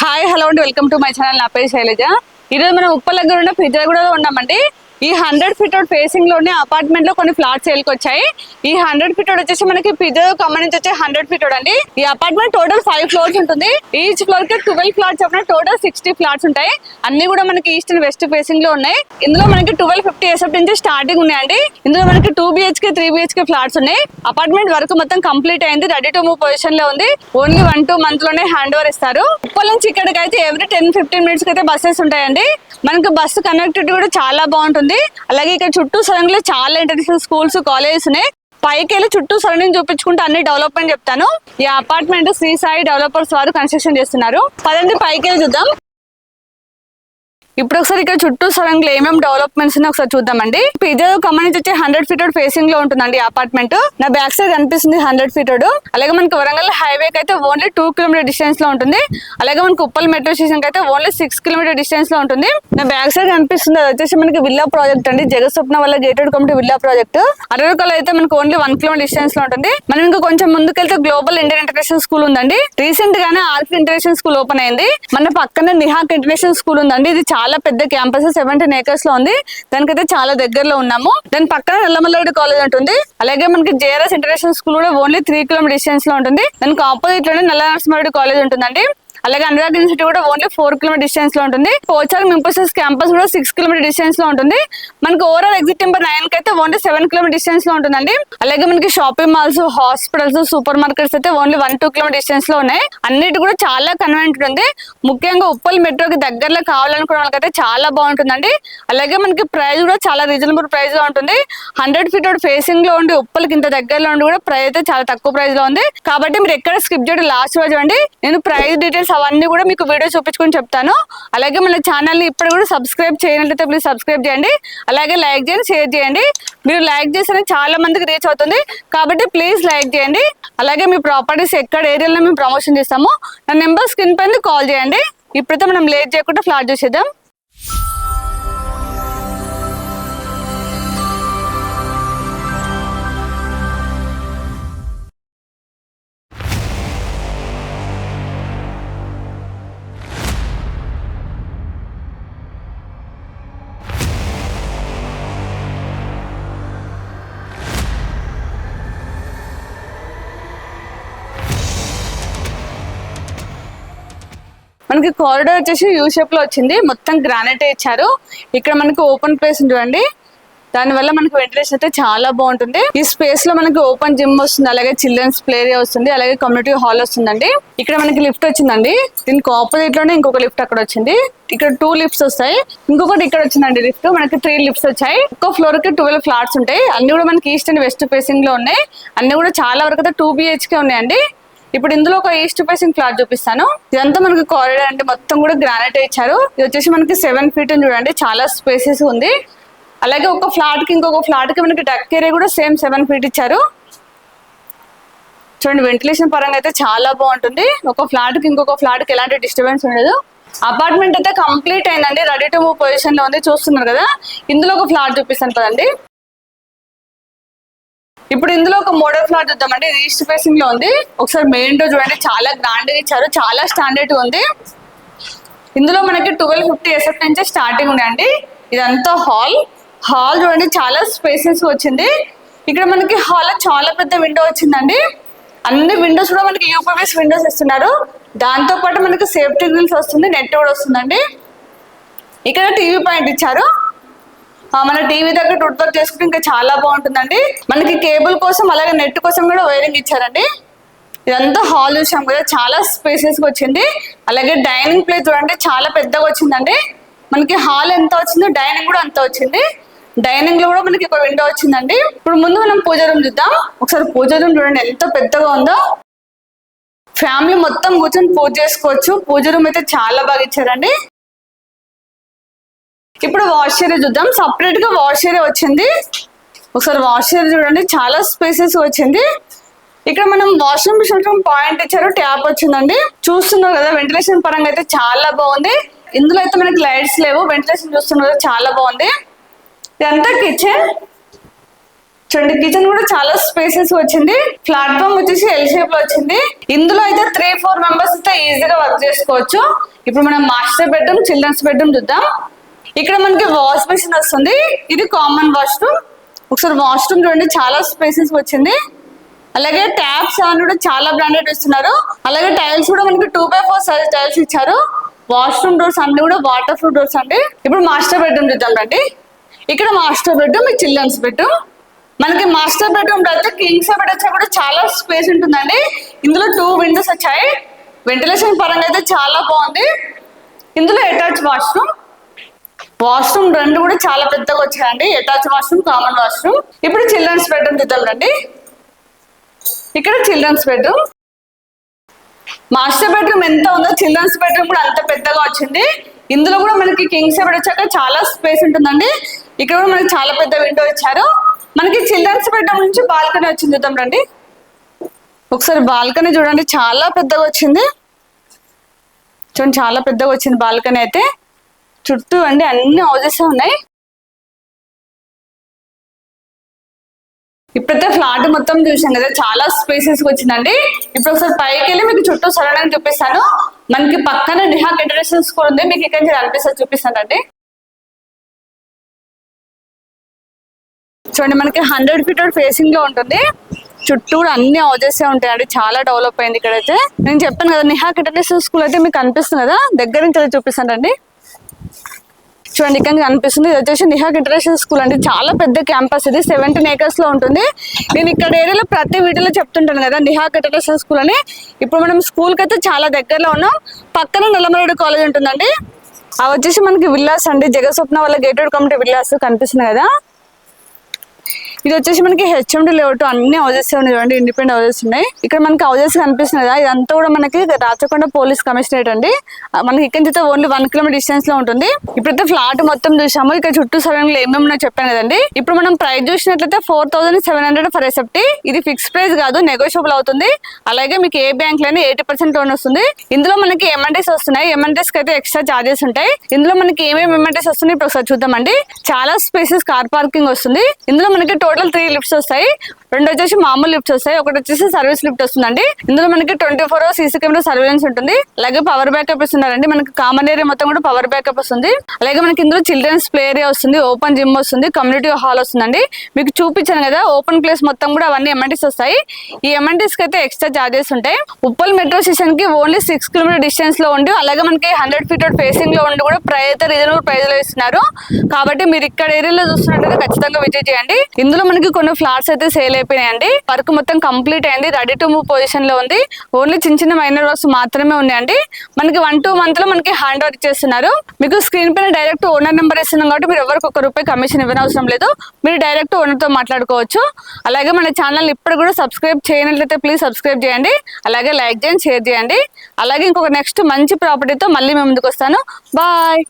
Hi hello అండి. Welcome to my channel. నా పేరు శైలజ. ఈరోజు మనం ఉప్పలగ్గర ఉన్న ఉన్న కూడా ఉన్నామండి. ఈ హండ్రెడ్ ఫీట్ ఫేసింగ్లోనే అపార్ట్మెంట్లో కొన్ని ఫ్లాట్స్ సేల్కి వచ్చాయి ఈ హండ్రెడ్ ఫీట్ వచ్చేసి మనకి పిజో కమ్మ నుంచి వచ్చే హండ్రెడ్ ఫీట్ అండి. ఈ అపార్ట్మెంట్ టోటల్ ఫైవ్ ఫ్లోర్స్ ఉంటుంది. ఈచ్ ఫ్లోర్కి ట్వెల్వ్ ఫ్లాట్స్ అప్పుడు టోటల్ సిక్స్టీ ఫ్లాట్స్ ఉంటాయి. అన్ని కూడా మనకి ఈస్ట్ అండ్ వెస్ట్ ఫేసింగ్లో ఉన్నాయి. ఇందులో మనకి ట్వెల్వ్ ఫిఫ్టీ ఎస్ఎఫ్ నుంచి స్టార్టింగ్ ఉన్నాయండి. ఇందులో మనకి two BHK three BHK flats ఉన్నాయి. అపార్ట్మెంట్ వర్క్ మొత్తం కంప్లీట్ అయింది. రెడీ టు మూవ్ పొజిషన్లో ఉంది. ఓన్లీ వన్ టూ మంత్లోనే హ్యాండ్ ఓవర్ ఇస్తారు. ఉప్పల్ నుంచి ఇక్కడికి అయితే ఎవ్రీ టెన్ ఫిఫ్టీన్ మినిట్స్ అయితే బస్సెస్ ఉంటాయండి. మనకి బస్సు కనెక్టివిటీ కూడా చాలా బాగుంటుంది. అలాగే ఇక్కడ చుట్టూ సరంలో చాలా ఇంటర్నేషనల్ స్కూల్స్ కాలేజెస్ ఉన్నాయి. పైకి వెళ్ళి చుట్టూ సరౌండింగ్ చూపించుకుంటే అన్ని డెవలప్మెంట్ చెప్తాను. ఈ అపార్ట్మెంట్ శ్రీ సాయి డెవలపర్స్ వారు కన్స్ట్రక్షన్ చేస్తున్నారు. పదండి పైకి వెళ్ళి చూద్దాం. ఇప్పుడు ఒకసారి ఇక్కడ చుట్టూ సడన్లో ఏమేమి డెవలప్మెంట్స్ ఉన్నాయో ఒకసారి చూద్దామండి. పిజో కమ్మ వచ్చి హండ్రెడ్ ఫీటెడ్ ఫేసింగ్లో ఉంటుందండి అపార్ట్మెంట్ నా బ్యాక్ సైడ్ కనిపిస్తుంది హండ్రెడ్ ఫీటెడ్ అలాగే మనకి వరంగల్ హైవే అయితే ఓన్లీ టూ కిలోమీటర్ డిస్టెన్స్లో ఉంటుంది. అలాగే మనకి ఉప్పల్ మెట్రో స్టేషన్ అయితే ఓన్లీ సిక్స్ కిలోమీటర్ డిస్టెన్స్లో ఉంటుంది. నా బ్యాక్ సైడ్ కనిపిస్తుంది. అది వచ్చేసి మనకి విల్లా ప్రాజెక్ట్ అండి. జగస్వప్న వల్ల గేటెడ్ కమిటీ విల్లా ప్రాజెక్ట్ అరవకల్ అయితే మనకి ఓన్లీ వన్ కిలోమీటర్ డిస్టెన్స్లో ఉంటుంది. మనం ఇంకా కొంచెం ముందుకెళ్తే గ్లోబల్ ఇండియన్ ఇంటర్నేషనల్ స్కూల్ ఉందండి. రీసెంట్ గానే ఆర్క్ ఇంటర్నేషనల్ స్కూల్ ఓపెన్ అయింది. మన పక్కన నిహాక్ ఇంటర్నేషనల్ స్కూల్ ఉందండి. ఇది చాలా చాలా పెద్ద క్యాంపస్ సెవెంటీన్ ఏకర్స్లో ఉంది. దానికైతే చాలా దగ్గరలో ఉన్నాము. దాని పక్కన నల్లమల్లరెడ్డి కాలేజ్ ఉంటుంది. అలాగే మనకి జేఆర్ఎస్ ఇంటర్నేషనల్ స్కూల్ కూడా ఓన్లీ త్రీ కిలోమీటర్ డిస్టెన్స్లో ఉంటుంది. దానికి ఆపోజిట్లోనే నల్ల నరసింహారెడ్డి కాలేజ్ ఉంటుందండి. అలాగే అనురాగ్ యూనివర్సిటీ కూడా ఓన్లీ ఫోర్ కిలోమీటర్ డిస్టెన్స్లో ఉంటుంది. పోచార్ మింపసెస్ క్యాంపస్ కూడా సిక్స్ కిలోమీటర్ డిస్టెన్స్లో ఉంటుంది. మనకి ఓవరాల్ ఎగ్జిట్ నెంబర్ నైన్కి అయితే ఓన్లీ సెవెన్ కిలోమీటర్ డిస్టెన్స్లో ఉంటుందండి. అలాగే మనకి shopping malls hospitals super markets అయితే ఓన్లీ వన్ టూ కిలోమీటర్ డిస్టెన్స్లో ఉన్నాయి. అన్నిటి కూడా చాలా కన్వీనియంట్ ఉంది. ముఖ్యంగా ఉప్పల్ మెట్రోకి దగ్గరలో కావాలనుకున్న వాళ్ళకైతే చాలా బాగుంటుందండి. అలాగే మనకి ప్రైస్ కూడా చాలా రీజనబుల్ ప్రైస్లో ఉంటుంది. హండ్రెడ్ ఫీట్ ఫేసింగ్లో ఉండి ఉప్పలకి ఇంత దగ్గరలో ఉండి కూడా ప్రైస్ అయితే చాలా తక్కువ ప్రైస్లో ఉంది. కాబట్టి మీరు ఎక్కడ స్కిప్ చేయడం లాస్ట్ రోజు అండి. నేను ప్రైస్ డీటెయిల్స్ అవన్నీ కూడా మీకు వీడియో చూపించుకొని చెప్తాను. అలాగే మన ఛానల్ని ఇప్పుడు కూడా సబ్స్క్రైబ్ చేయనట్లయితే ప్లీజ్ సబ్స్క్రైబ్ చేయండి. అలాగే లైక్ చేయండి షేర్ చేయండి. మీరు లైక్ చేస్తే చాలా మందికి రీచ్ అవుతుంది. కాబట్టి ప్లీజ్ లైక్ చేయండి. అలాగే మీ ప్రాపర్టీస్ ఎక్కడ ఏరియాలో మేము ప్రమోషన్ చేస్తామో నా నెంబర్ స్క్రీన్ పైన కాల్ చేయండి. ఇప్పుడైతే మనం లేట్ చేయకుండా ఫ్లాట్ చూసేద్దాం. మనకి కారిడోర్ వచ్చేసి యూ షేప్లో వచ్చింది. మొత్తం గ్రానైట్ ఇచ్చారు. ఇక్కడ మనకి ఓపెన్ ప్లేస్ ఉంది దాని వల్ల మనకి వెంటిలేషన్ అయితే చాలా బాగుంటుంది. ఈ స్పేస్లో మనకి ఓపెన్ జిమ్ వస్తుంది అలాగే చిల్డ్రన్స్ ప్లే ఏరియా వస్తుంది అలాగే కమ్యూనిటీ హాల్ వస్తుందండి. ఇక్కడ మనకి లిఫ్ట్ వచ్చిందండి. దీనికి ఆపోజిట్లోనే ఇంకొక లిఫ్ట్ అక్కడ వచ్చింది. ఇక్కడ టూ లిఫ్ట్స్ వస్తాయి. ఇంకొకటి ఇక్కడ వచ్చిందండి లిఫ్ట్ మనకి త్రీ లిఫ్ట్స్ వచ్చాయి. ఒక్క ఫ్లోర్కి ట్వెల్వ్ ఫ్లాట్స్ ఉంటాయి. అన్ని కూడా మనకి ఈస్ట్ అండ్ వెస్ట్ ఫేసింగ్లో ఉన్నాయి. అన్ని కూడా చాలా వరకు అయితే టూ బిహెచ్కే ఉన్నాయండి. ఇప్పుడు ఇందులో ఒక ఈస్ట్ ఫేసింగ్ ఫ్లాట్ చూపిస్తాను. ఇదంతా మనకి కారిడార్ అంటే మొత్తం కూడా గ్రానైట్ ఇచ్చారు. ఇది వచ్చేసి మనకి సెవెన్ ఫీట్ చూడండి చాలా స్పేసెస్ ఉంది. అలాగే ఒక ఫ్లాట్కి ఇంకొక ఫ్లాట్కి మనకి డక్ ఏరియా కూడా సేమ్ సెవెన్ ఫీట్ ఇచ్చారు. చూడండి వెంటిలేషన్ పరంగా అయితే చాలా బాగుంటుంది. ఒక ఫ్లాట్కి ఇంకొక ఫ్లాట్కి ఎలాంటి డిస్టర్బెన్స్ ఉండదు. అపార్ట్మెంట్ అయితే కంప్లీట్ అయిందండి. రెడీ టు మూవ్ పొజిషన్లో ఉంది. చూస్తున్నారు కదా? ఇందులో ఒక ఫ్లాట్ చూపిస్తాను కదండి ఇప్పుడు ఇందులో ఒక మోడల్ ఫ్లాట్ చూద్దామండి. ఇది ఈస్ట్ ఫేసింగ్లో ఉంది. ఒకసారి మెయిన్ డోర్ చూడండి. చాలా గ్రాండ్గా ఇచ్చారు. చాలా స్టాండర్డ్ ఉంది. ఇందులో మనకి ట్వెల్వ్ ఫిఫ్టీ ఎస్ఎఫ్ నుంచి స్టార్టింగ్ ఉందండి. ఇదంతా హాల్ హాల్ చూడండి. చాలా స్పేసెస్ వచ్చింది. ఇక్కడ మనకి హాల్ చాలా పెద్ద విండో వచ్చిందండి. అన్ని విండోస్ కూడా మనకి యూపీఎస్ విండోస్ ఇస్తున్నారు. దాంతో పాటు మనకి సేఫ్టీ గ్రిల్స్ వస్తుంది. నెట్ కూడా వస్తుందండి. ఇక్కడ టీవీ పాయింట్ ఇచ్చారు. మన టీవీ దగ్గర టుట్ వర్క్ చేసుకుంటే ఇంకా చాలా బాగుంటుందండి. మనకి కేబుల్ కోసం అలాగే నెట్ కోసం కూడా వైరింగ్ ఇచ్చారండి. ఇదంతా హాల్ చూసాం కదా చాలా స్పేసెస్ వచ్చింది. అలాగే డైనింగ్ ప్లేస్ చూడండి చాలా పెద్దగా వచ్చిందండి. మనకి హాల్ ఎంత వచ్చిందో డైనింగ్ కూడా అంత వచ్చింది. డైనింగ్లో కూడా మనకి ఒక విండో వచ్చిందండి. ఇప్పుడు ముందు మనం పూజ రూమ్ చూద్దాం. ఒకసారి పూజ రూమ్ చూడండి ఎంత పెద్దగా ఉందో. ఫ్యామిలీ మొత్తం కూర్చొని పూజ చేసుకోవచ్చు. పూజ రూమ్ అయితే చాలా బాగా ఇచ్చారండి. ఇప్పుడు వాష్ ఏరియా చూద్దాం. సపరేట్గా వాష్ ఏరియా వచ్చింది. ఒకసారి వాష్ ఏరియా చూడండి. చాలా స్పేసెస్ వచ్చింది. ఇక్కడ మనం వాషింగ్ మిషన్ పాయింట్ ఇచ్చారు. ట్యాప్ వచ్చిందండి. చూస్తున్నారు కదా వెంటిలేషన్ పరంగా అయితే చాలా బాగుంది. ఇందులో అయితే మనకి లైట్స్ లేవు. వెంటిలేషన్ చూస్తున్నారు కదా చాలా బాగుంది. ఇదంతా కిచెన్ చూడండి కిచెన్ కూడా చాలా స్పేసెస్ వచ్చింది. ప్లాట్ఫామ్ వచ్చేసి ఎల్ షేప్లో వచ్చింది. ఇందులో అయితే త్రీ ఫోర్ మెంబర్స్ అయితే ఈజీగా వర్క్ చేసుకోవచ్చు. ఇప్పుడు మనం మాస్టర్ బెడ్రూమ్ చిల్డ్రన్స్ బెడ్రూమ్ చూద్దాం. ఇక్కడ మనకి వాష్ మెషిన్ వస్తుంది. ఇది కామన్ వాష్రూమ్. ఒకసారి వాష్రూమ్ చూడండి చాలా స్పేసెస్ వచ్చింది. అలాగే ట్యాప్స్ అని కూడా చాలా బ్రాండెడ్ ఇస్తున్నారు. అలాగే టైల్స్ కూడా మనకి two by four size tiles ఇచ్చారు. వాష్రూమ్ డోర్స్ అన్ని కూడా వాటర్ ప్రూఫ్ డోర్స్ అండి. ఇప్పుడు మాస్టర్ బెడ్రూమ్ చూద్దాం రండి. ఇక్కడ మాస్టర్ బెడ్రూమ్ ఈ చిల్డ్రన్స్ బెడ్రూమ్. మనకి మాస్టర్ బెడ్రూమ్ అయితే కింగ్ సైడ్ బెడ్ వచ్చా కూడా చాలా స్పేస్ ఉంటుందండి. ఇందులో టూ విండోస్ వచ్చాయి. వెంటిలేషన్ పరంగా అయితే చాలా బాగుంది. ఇందులో అటాచ్ వాష్రూమ్. వాష్రూమ్ రెండు కూడా చాలా పెద్దగా వచ్చాయండి. Attach washroom common washroom. ఇప్పుడు చిల్డ్రన్స్ బెడ్రూమ్ చూద్దాం రండి ఇక్కడ చిల్డ్రన్స్ బెడ్రూమ్ మాస్టర్ బెడ్రూమ్ ఎంత ఉందో చిల్డ్రన్స్ బెడ్రూమ్ కూడా అంత పెద్దగా వచ్చింది. ఇందులో కూడా మనకి కింగ్ సైడ్ వచ్చాక చాలా స్పేస్ ఉంటుందండి. ఇక్కడ కూడా మనకి చాలా పెద్ద విండో ఇచ్చారు. మనకి చిల్డ్రన్స్ బెడ్రూమ్ నుంచి బాల్కనీ వచ్చింది చూద్దాం రండి. ఒకసారి బాల్కనీ చూడండి చాలా పెద్దగా వచ్చింది. చూడండి చాలా పెద్దగా వచ్చింది బాల్కనీ అయితే. చుట్టూ అండి అన్ని హౌజెస్ ఉన్నాయి. ఇప్పుడైతే ఫ్లాట్ మొత్తం చూసాం కదా చాలా స్పేసెస్ వచ్చిందండి. ఇప్పుడు ఒకసారి పైకి వెళ్ళి మీకు చుట్టూ సరౌండింగ్ చూపిస్తాను. మనకి పక్కన నిహాక్ ఇంటర్నేషనల్ స్కూల్ ఉంది మీకు ఇక్కడ నుంచి అనిపిస్తుంది చూపిస్తానండి. చూడండి మనకి హండ్రెడ్ ఫీట్ ఫేసింగ్లో ఉంటుంది. చుట్టూ కూడా అన్ని హౌజెస్ ఉంటాయండి. చాలా డెవలప్ అయింది ఇక్కడైతే. నేను చెప్పాను కదా నిహాక్ ఇంటర్నేషనల్ స్కూల్ అయితే మీకు అనిపిస్తుంది కదా దగ్గర నుంచి అది చూపిస్తానండి. చూడండి ఇక్కడ అనిపిస్తుంది ఇది వచ్చేసి నిహాక్ ఇంటర్నేషనల్ స్కూల్ అండి. చాలా పెద్ద క్యాంపస్ ఇది. సెవెంటీన్ ఏకర్స్లో ఉంటుంది. నేను ఇక్కడ ఏరియాలో ప్రతి వీడియోలో చెప్తుంటాను కదా నిహాక్ ఇంటర్నేషనల్ స్కూల్ అని. ఇప్పుడు మనం స్కూల్ అయితే చాలా దగ్గరలో ఉన్నాం. పక్కన నల్లమరేడు కాలేజ్ ఉంటుందండి. అవి వచ్చేసి మనకి విల్లాస్ అండి. జగస్వప్న వాళ్ళ గేటెడ్ కమిటీ విల్లాస్ కనిపిస్తుంది కదా. ఇది వచ్చేసి మనకి హెచ్ఎండి లేఅవుట్ అన్ని హౌజెస్ ఉన్నాయి చూడండి ఇండిపెండెంట్ హౌజెస్ ఉన్నాయి. ఇక్కడ మనకి హౌజెస్ కనిపిస్తుంది కదా ఇదంతా కూడా మనకి రాచకొండ పోలీస్ కమిషనరేట్ అండి. మనకి ఇక్కడ నుంచి ఓన్లీ వన్ కిలోమీటర్ డిస్టెన్స్లో ఉంటుంది. ఇప్పుడైతే ఫ్లాట్ మొత్తం చూసాము ఇక్కడ చుట్టూ సరౌండింగ్లో ఏమేమి ఉన్నాయో చెప్పాను కదండి. ఇప్పుడు మనం ప్రైస్ చూసినట్లయితే four thousand seven hundred for ఎసెప్టీ ఇది ఫిక్స్ ప్రైస్ కాదు నెగోషియబుల్ అవుతుంది. అలాగే మీకు ఏ బ్యాంక్లోనే ఎయిటీ పర్సెంట్ లోన్ వస్తుంది. ఇందులో మనకి ఎంఎన్టీస్ వస్తున్నాయి. ఎంఎన్టీస్కి అయితే ఎక్స్ట్రా చార్జెస్ ఉంటాయి. ఇందులో మనకి ఏమేమి ఎంఎన్టీస్ వస్తున్నాయి ఇప్పుడు ఒకసారి చూద్దామండి. చాలా స్పేసెస్ కార్ పార్కింగ్ వస్తుంది. ఇందులో మనకి టోటల్ త్రీ లిఫ్ట్స్ వస్తాయి. రెండు వచ్చేసి మామూలు లిఫ్ట్స్ వస్తాయి. ఒకటి వచ్చేసి సర్వీస్ లిఫ్ట్ వస్తుందండి. ఇందులో మనకి twenty four hours CC camera surveillance ఉంటుంది. అలాగే పవర్ బ్యాకప్ ఇస్తున్నారండి. మనకి కామన్ ఏరియా మొత్తం కూడా పవర్ బ్యాకప్ వస్తుంది. అలాగే మనకి ఇందులో చిల్డ్రన్స్ ప్లే ఏరియా వస్తుంది. ఓపెన్ జిమ్ వస్తుంది. కమ్యూనిటీ హాల్ వస్తుందండి. మీకు చూపించాను కదా ఓపెన్ ప్లేస్ మొత్తం కూడా అవన్నీ ఎంఎన్టీస్ వస్తాయి. ఈ ఎంఎన్టీస్కి అయితే ఎక్స్ట్రా చార్జెస్ ఉంటాయి. ఉప్పల్ మెట్రో స్టేషన్కి ఓన్లీ సిక్స్ కిలోమీటర్ డిస్టెన్స్లో ఉండి అలాగే మనకి హండ్రెడ్ ఫీట్ ఫేసింగ్లో ఉండి కూడా ప్రైస్ అయితే రీజనబుల్ ప్రైజ్లో ఇస్తున్నారు. కాబట్టి మీరు ఇక్కడ ఏరియాలో చూస్తున్నట్లయితే ఖచ్చితంగా విజిట్ చేయండి. ఇందులో మనకి కొన్ని ఫ్లాట్స్ అయితే సేల్ అయిపోయినాయండి. వర్క్ మొత్తం కంప్లీట్ అయింది. రెడీ టు మూవ్ పొజిషన్లో ఉంది. ఓన్లీ చిన్న చిన్న మైనర్ వర్క్స్ మాత్రమే ఉన్నాయండి. మనకి వన్ టూ మంత్లో మనకి హ్యాండ్ ఓవర్ ఇచ్చేస్తున్నారు మీకు స్క్రీన్ పైన డైరెక్ట్ ఓనర్ నెంబర్ ఇస్తున్నాం కాబట్టి మీరు ఎవరికి ఒక రూపాయి కమిషన్ ఇవ్వనవసరం లేదు. మీరు డైరెక్ట్ ఓనర్తో మాట్లాడుకోవచ్చు. అలాగే మన ఛానల్ ఇప్పుడు కూడా సబ్స్క్రైబ్ చేయనట్లయితే ప్లీజ్ సబ్స్క్రైబ్ చేయండి. అలాగే లైక్ చేయండి షేర్ చేయండి. అలాగే ఇంకొక నెక్స్ట్ మంచి ప్రాపర్టీతో మళ్ళీ మేము ముందుకు వస్తాను. బాయ్